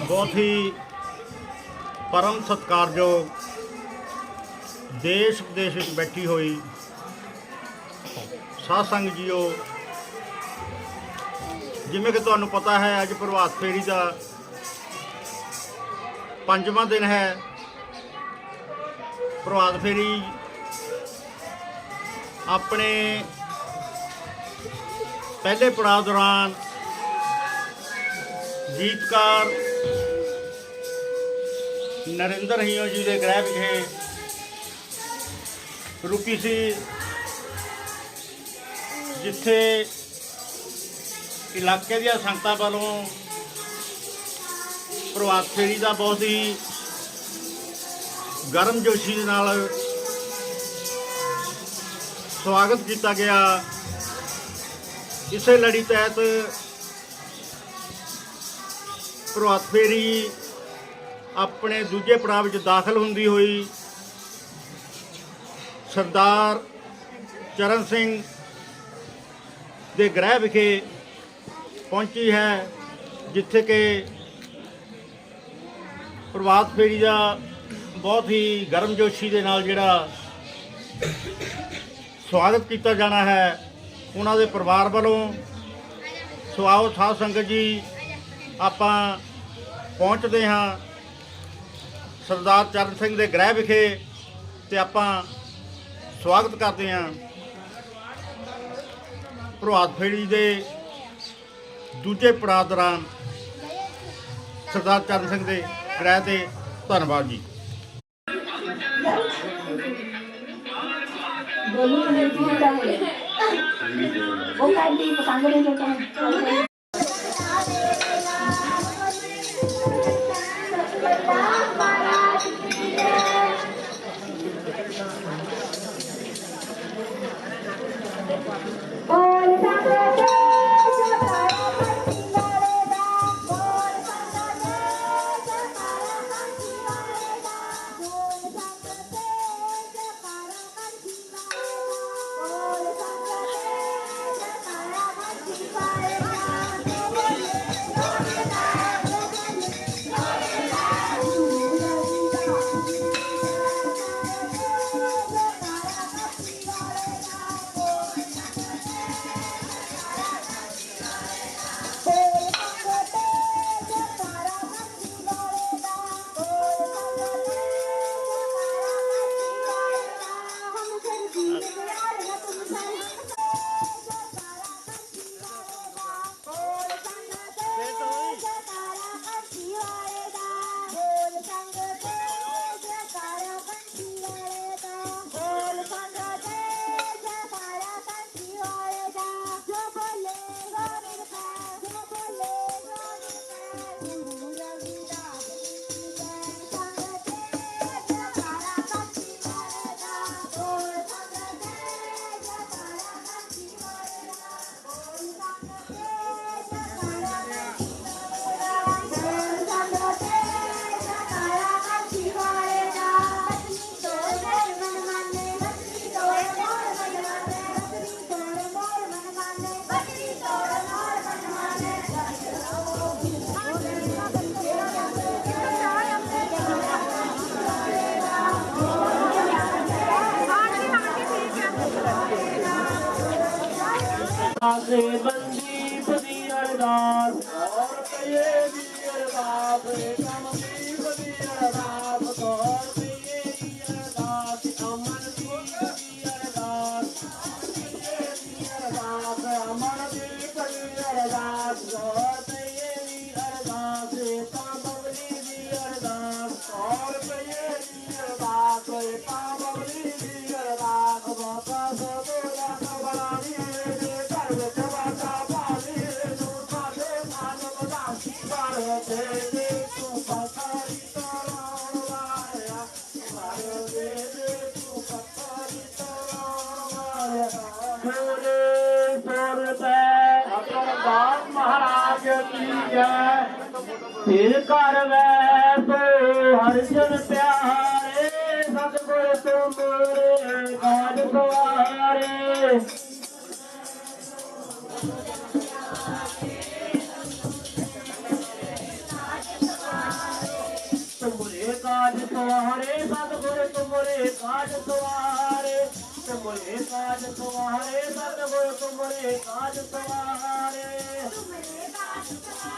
ਬਹੁਤ ਹੀ ਪਰਮ ਸਤਿਕਾਰਯੋਗ ਦੇਸ਼ ਵਿਦੇਸ਼ ਵਿੱਚ ਬੈਠੀ ਹੋਈ ਸਾਧ ਸੰਗਤ ਜੀਓ, ਜਿਵੇਂ ਕਿ ਤੁਹਾਨੂੰ ਪਤਾ ਹੈ, ਅੱਜ ਪ੍ਰਭਾਤ ਫੇਰੀ ਦਾ ਪੰਜਵਾਂ ਦਿਨ ਹੈ। ਪ੍ਰਭਾਤ ਫੇਰੀ ਆਪਣੇ ਪਹਿਲੇ ਪੜਾਅ ਦੌਰਾਨ ਗੀਤਕਾਰ ਨਰਿੰਦਰ ਹੀਓ ਜੀ ਦੇ ਗ੍ਰਹਿ ਵਿਖੇ ਰੁਕੀ ਸੀ, ਜਿੱਥੇ ਇਲਾਕੇ ਦੀਆਂ ਸੰਗਤਾਂ ਵੱਲੋਂ ਪ੍ਰਭਾਤ ਫੇਰੀ ਦਾ ਬਹੁਤ ਹੀ ਗਰਮ ਜੋਸ਼ੀ ਦੇ ਨਾਲ ਸਵਾਗਤ ਕੀਤਾ ਗਿਆ। ਇਸੇ ਲੜੀ ਤਹਿਤ ਪ੍ਰਭਾਤ ਫੇਰੀ ਆਪਣੇ ਦੂਜੇ ਪੜਾਅ ਵਿੱਚ ਦਾਖਲ ਹੁੰਦੀ ਹੋਈ ਸਰਦਾਰ ਚਰਨ ਸਿੰਘ ਦੇ ਗ੍ਰਹਿ ਵਿਖੇ ਪਹੁੰਚੀ ਹੈ, ਜਿੱਥੇ ਕਿ ਪ੍ਰਭਾਤ ਫੇਰੀ ਦਾ ਬਹੁਤ ਹੀ ਗਰਮਜੋਸ਼ੀ ਦੇ ਨਾਲ ਜਿਹੜਾ ਸਵਾਗਤ ਕੀਤਾ ਜਾਣਾ ਹੈ, ਉਹਨਾਂ ਦੇ ਪਰਿਵਾਰ ਵੱਲੋਂ। ਸੋ ਆਓ ਸਾਧ ਸੰਗਤ ਜੀ, ਆਪਾਂ ਪਹੁੰਚਦੇ ਹਾਂ। ਸਰਦਾਰ ਚਰਨ ਸਿੰਘ ਦੇ ਗ੍ਰਹਿ ਵਿਖੇ ਤੇ ਆਪਾਂ ਸਵਾਗਤ ਕਰਦੇ ਹਾਂ ਪ੍ਰਭਾਤ ਫੇਰੀ ਦੇ ਦੂਜੇ ਪੜਾਅ ਦੌਰਾਨ ਸਰਦਾਰ ਚਰਨ ਸਿੰਘ ਦੇ ਗ੍ਰਹਿ ਤੇ ਧੰਨਵਾਦ ਜੀ। ਬੋਲੂ ਨਹੀਂ ਪੀਂਦਾ ਹੈ ਉਹ ਕਾਹਦੀ, ਪਸੰਦ ਨਹੀਂ ਕਰਦਾ। ਘਰ ਵੈਸੋ ਹਰ ਜਨ ਪਿਆਰੇ ਸਤਿਗੁਰ ਤੂੰ ਮੇਰੇ ਕਾਜ ਸਵਾਰੇ ਕਾਜ ਸਵਾਰੇ ਸਤਿਗੁਰ ਤੁਮਰੇ ਕਾਜ ਸਵਾਰੇ ਤੁਮਰੇ ਕਾਜ ਸਵਾਰੇ ਸਤਿਗੁਰ ਤੁਮਰੇ ਕਾਜ ਸਵਾਰੇ ਤੁਮਰੇ ਕਾਜ ਸਵਾਰੇ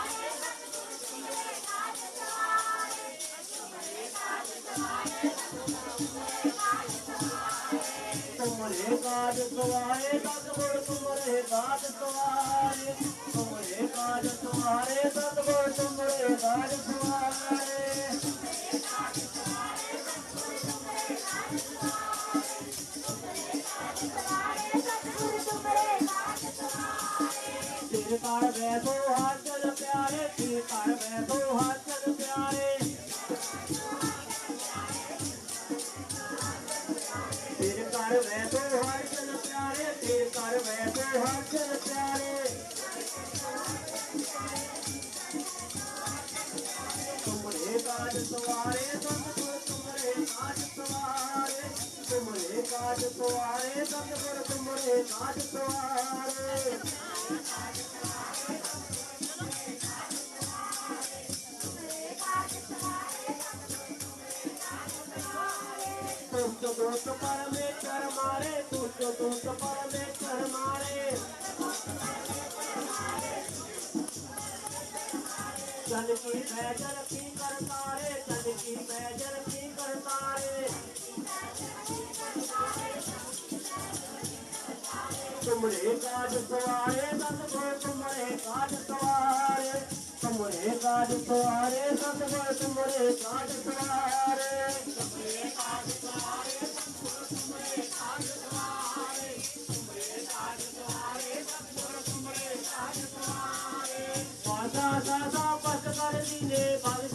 काज तुम्हारे सतगुण तुम्हारे काज तुम्हारे तुम्हारे काज तुम्हारे सतगुण तुम्हारे काज तुम्हारे तेरे कार वैभव ਕਾਜ ਪਵਾਰੇ ਸਤਿਗੁਰ ਤੁਮਰੇ ਕਾਜ ਪਵਾਰੇ ਤੁਜ ਦੋਤ ਪਰਮੇਸ਼ਰ ਮਾਰੇ ਤੁਜ ਦੋਤ ਪਰਮੇਸ਼ਰ ਮਾਰੇ। ਜਨ ਕੀ ਬੈਜਰ ਕੀ ਕਰਤਾਰੇ ਜਨ ਕੀ ਬੈਜਰ ਕੀ ਕਰਤਾਰੇ। ਕਮਰੇ ਕਾਜ ਸਵਾਰੇ, ਸਤਗੁਰ ਤੁਮਰੇ ਕਾਜ ਸਵਾਰੇ ਕਮਰੇ ਕਾਜ ਸਵਾਰੇ, ਸਤਗੁਰ ਤੁਮਰੇ ਕਾਜ ਸਵਾਰੇ। ਕਮਰੇ ਕਾਜ ਸਵਾਰੇ ਸਤਗੁਰ ਤੁਮਰੇ ਕਾਜ ਸਵਾਰੇ ਕਮਰੇ ਕਾਜ ਸਵਾਰੇ ਸਤਗੁਰ ਤੁਮਰੇ ਕਾਜ ਸਵਾਰੇ ਪਾਦਾ ਸਾਦਾ ਪਸ ਕਰ ਦੀਨੇ ਬਲ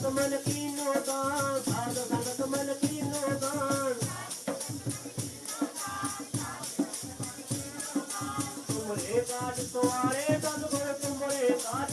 ਸਾਧ ਸੰਗਤ ਮਨ ਕੀਨੋ ਦਾਨ ਸਾਧ ਸੰਗਤ ਮਨ ਕੀਨੋ ਦਾਨ ਤੁਮਰੇ ਕਾਜ ਸਵਾਰੇ ਸਤਿਗੁਰ ਤੁਮਰੇ ਕਾਜ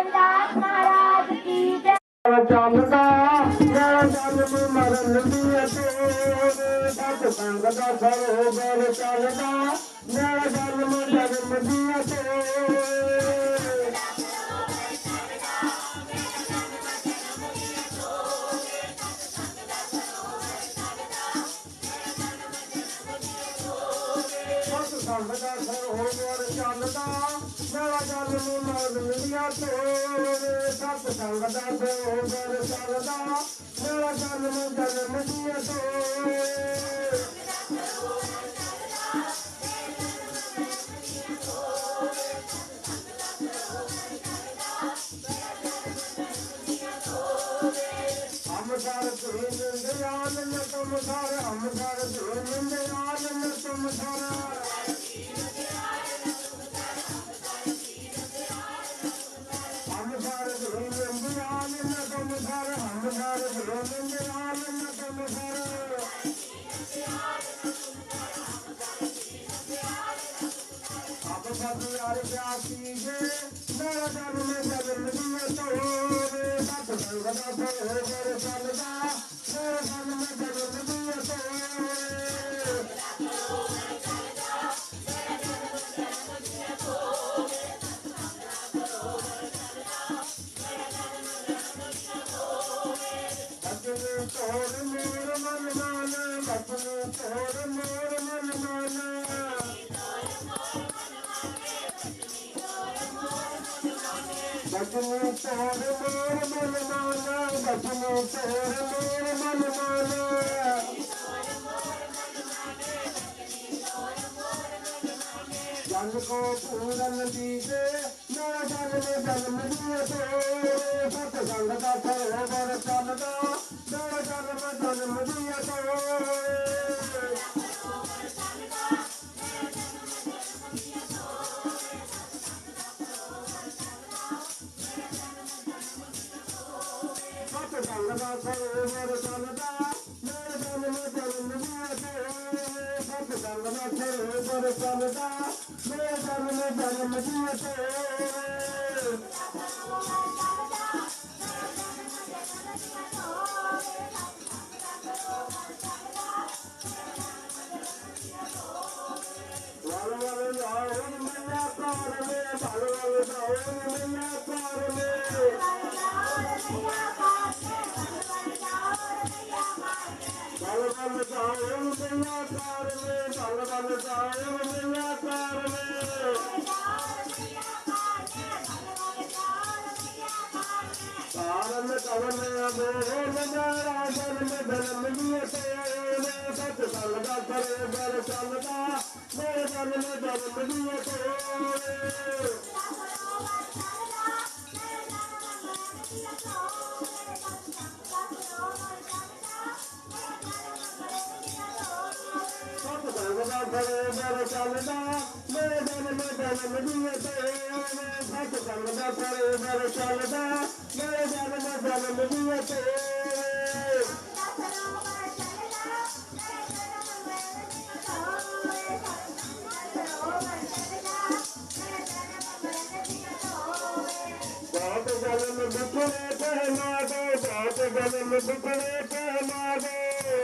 ਰਵਿਦਾਸ ਮਹਾਰਾਜ ਕੀ ਜੈ ਜੰਮਦਾ ਮੈਂ ਜਨਮ ਮਰਨ ਦੀ ਅਤੇ ਸਤ ਸੰਗ ਦਾ ਸਰੋਵਰ ਚੱਲਦਾ ਮੈਂ ਜਨਮ ਜਨਮ ਦੀ ਅਤੇ ਸਤ ਸੰਗ ਦਾ ਸਰੋਵਰ ਚੱਲਦਾ ਮੇਰਾ ਜਨਮ ਮਰਨ ਦੀ ਸਤ ਸੰਗ ਦਾ ਸਰੋਵਰ ਚੱਲਦਾ। ਮੇਰਾ ਜਨਮ ਜਨਮ ਦੀ সফল হইবার চাল ਜਨ ਕੋ ਪੂਰਨ ਦੀਜੇ ਮੇਰਾ ਜਨ ਮੇ ਜਨਮ ਦੀਏ ਤੇ। ਸਤ ਸੰਗ ਦਾ ਫਲ ਚੱਲਦਾ ਮੇਰਾ ਜਨ ਮੇ ਜਨਮ ਦੀਏ ਤੇ। I'm gonna go for it, I'm gonna go for it, I'm gonna go for it, I'm gonna go for it, I'm gonna go for it, I'm gonna go for it, I'm gonna go ਦੀਏ ਤੇ ਸਤ ਸੰਗ ਦਾ ਕਰੇ ਬਰ ਚੱਲਦਾ ਮੇਰੇ ਜਨ ਮੇ ਧਰਮ ਦੀਏ ਤੇ ਬਾਤ ਗਲਮ ਦੁਖੜੇ ਕਹਿਨਾ ਦੋ। ਬਾਤ ਜਨਮ ਦੁਖੜੇ ਕਹਿਨਾ ਦੋ,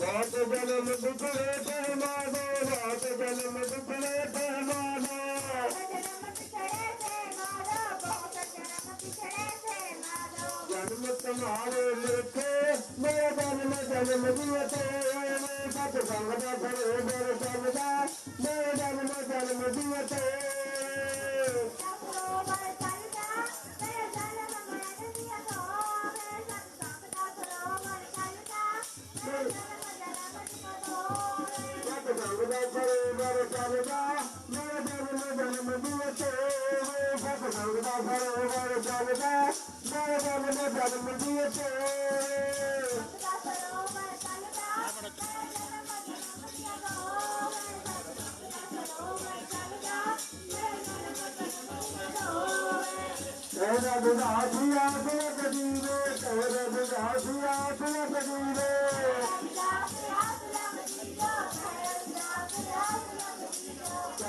ਬਾਤ ਜਨਮ ਦੁਖੜੇ ਕਹਿਨਾ ਦੋ ਜਨਮ ਦੁਖੜੇ ਕਹਿਨਾ ਜਨਮ ਤੁਹਾਰੇ ਲਿਖੇ ਮੇਰਾ ਜਨਮ ਜਨਮ ਦੀਏ ਤੇ। ਸਤ ਸੰਗ ਦਾ ਫਰੇ ਦਰ ਚੱਲਦਾ ਮੇਰਾ ਜਨਮ ਜਨਮ ਤੇ ਸਤ ਸੰਗ ਦਾ ਫਰੇ ਦਰ ਚੱਲਦਾ ਮੇਰਾ ਜਨਮ ਜਨਮ ਦੀਏ ਤੇ ਸਤ ਸੰਗ ਦਾ ਫਰੇ ਦਰ ਚੱਲਦਾ ਮੇਰਾ ਜਨਮ ਜਨਮ ਦੀਏ ਤੇ ਤੇਰਾ ਬੁਝਾਸੀਆ ਤੇ ਕਦੀਰੇ ਤੇਰਾ ਬੁਝਾਸੀਆ ਤੇ ਕਦੀਰੇ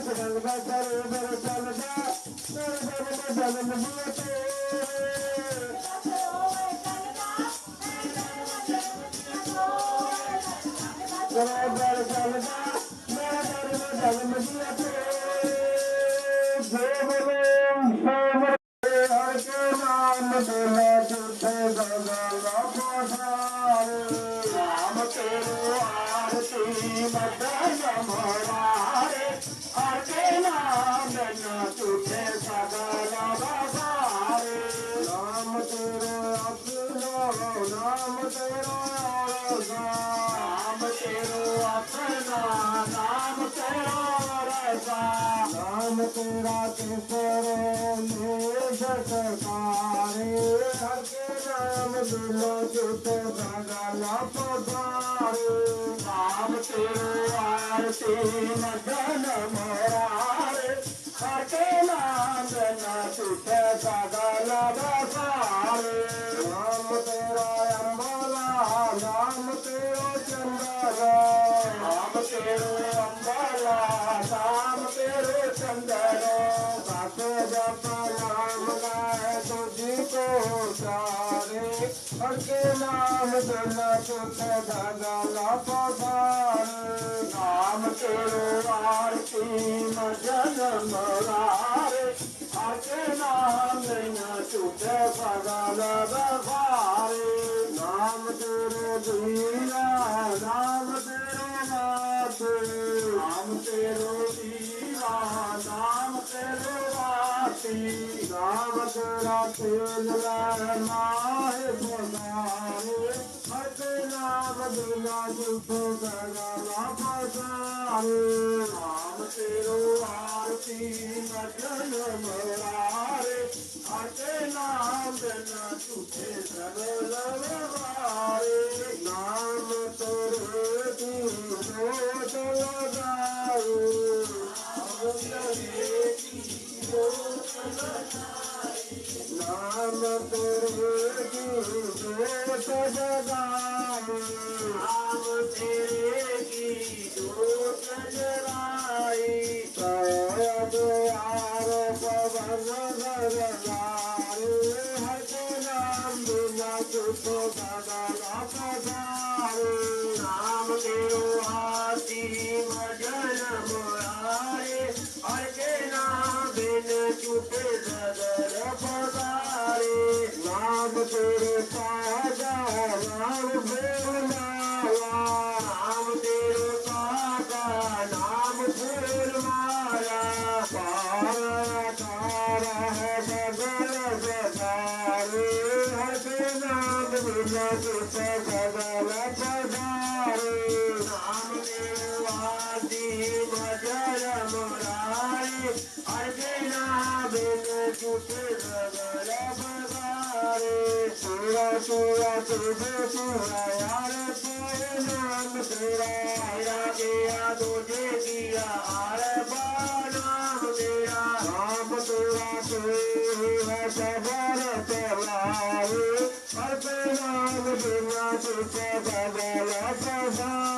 Thank you. ਮਦਨ ਮਰਾਰੇ ਹਰ ਕੇ ਨਾਮ ਬਿਨਾ ਝੂਠ ਗਾਲਾ ਬਸਾਰੇ ਨਾਮ ਤੇਰਾ ਅੰਬਲਾ, ਨਾਮ ਤੇਰਾ ਚੰਦਰਾ ਨਾਮ ਤੇਰਾ ਹਰ ਕੇ ਨਾਮ ਬਿਨਾ ਝੂਠ ਗਾਲਾ ਪਸਾਰੇ ਨਾਮ ਤੇਰੇ ਆਰਤੀ ਮਜਨ ਮਰਾਰੇ ਹਰ ਨਾਮ ਬਿਨਾ ਝੂਠ ਗਾਲਾ ਬਸਾਰੇ ਨਾਮ ਤੇਰੇ ਦੀਨਾ, ਨਾਮ ਤੇਰੇ ਨਾਥ। ਨਾਮ ਤੇਰੇ ਦੀਨਾ, ਨਾਮ ਤੇਰੇ ਵਾਤੀ सावक राखे माहे पधारे मटना बदला दुख गला पधारे राम तेरो आरती मटन मरारे अटना बदला तुझे सरल वारे नाम तेरे तू रोज लगाए নাম তেরে গীত সজাই নাম তেরে গীত সজাই সয়দ আর পবন ধরলাল হত নাম বিনা কুত সদাল অপদার নাম I'm a ਸੂਰਾ ਸੂਰਾ ਤੁਝੇ ਸੂਰਾ ਯਾਰ ਤੇਰੇ ਨਾਮ ਤੇਰਾ ਆਇਆ ਗਿਆ ਤੁਝੇ ਕੀਆ ਆਰ ਬਾ ਤੇਰਾ ਨਾਮ ਤੇਰਾ ਤੇਰੇ ਹੈ ਸਬਰ ਤੇਰਾਏ ਹਰ ਕੇ ਨਾਮ ਬਿਨਾ ਝੂਠੇ ਗਗਨ ਪਸਾਰੇ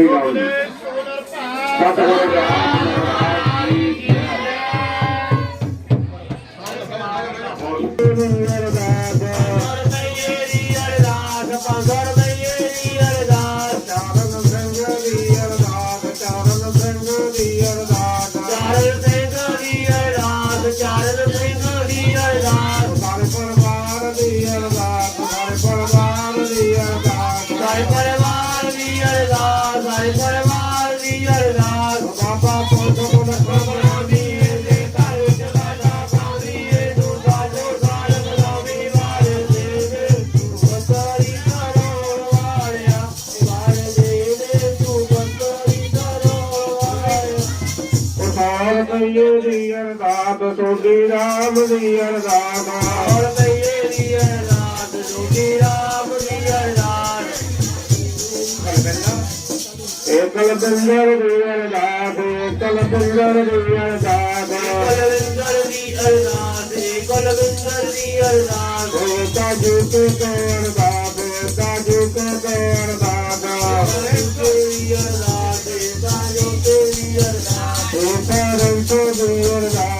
big hours. राम जी ਕਲਬੰਦਰ ਦੀ ਅਰਦਾਸ ਕਲਬੰਦਰ ਦੀ ਅਰਦਾਸ ਕਲਬੰਦਰ ਦੀ ਅਰਦਾਸ ਕਲਬੰਦਰ ਦੀ ਅਰਦਾਸ ਕਲਬੰਦਰ ਦੀ ਅਰਦਾਸ ਕਲਬੰਦਰ ਦੀ ਅਰਦਾਸ ਕਲਬੰਦਰ ਦੀ ਅਰਦਾਸ ਕਲਬੰਦਰ ਦੀ ਅਰਦਾਸ ਕਲਬੰਦਰ ਦੀ ਅਰਦਾਸ ਕਲਬੰਦਰ ਦੀ ਅਰਦਾਸ ਦੀ ਅਰਦਾਸ ਕਲਬੰਦਰ ਦੀ ਅਰਦਾਸ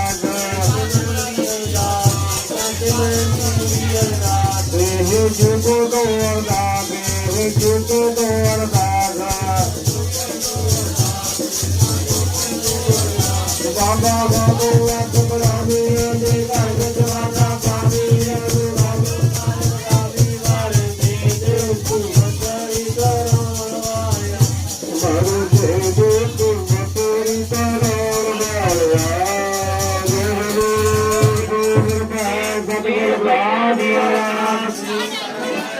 Baba.